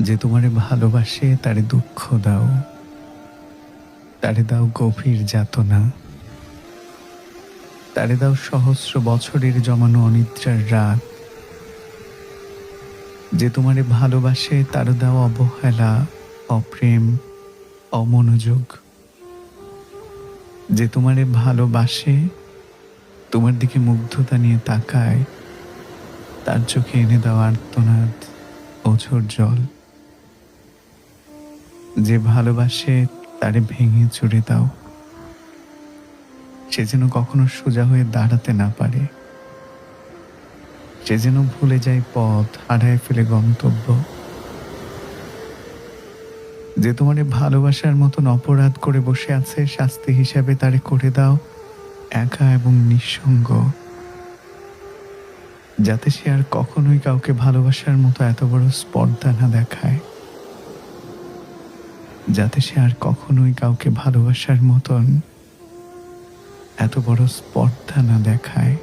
যে তোমারে ভালোবাসে, তারে দুঃখ দাও। তারে দাও গভীর যাতনা। তারে দাও সহস্র বছরের জমানো অনিদ্রার রাত। যে তোমারে ভালোবাসে, তার দাও অবহেলা, অপ্রেম, অমনোযোগ। যে তোমারে ভালোবাসে, তোমার দিকে মুগ্ধতা নিয়ে তাকায়, তার চোখে এনে দাও আর্তনাদ, ওঝর জল। যে ভালোবাসে তারে ভেঙে চুড়ে দাও। সে যেন কখনো সোজা হয়ে দাঁড়াতে না পারে। সে যেন ভুলে যায় পথ, হারায় ফেলে গন্তব্য। যে তোমারে ভালোবাসার মতন অপরাধ করে বসে আছে, শাস্তি হিসাবে তারে করে দাও, একা এবং নিঃসঙ্গ। যাতে সে আর কখনোই কাউকে ভালোবাসার মতো এত বড় স্পর্ধা না দেখায়। যাতে সে আর কখনোই কাউকে ভালোবাসার মতন এত বড় স্পর্ধা না দেখায়।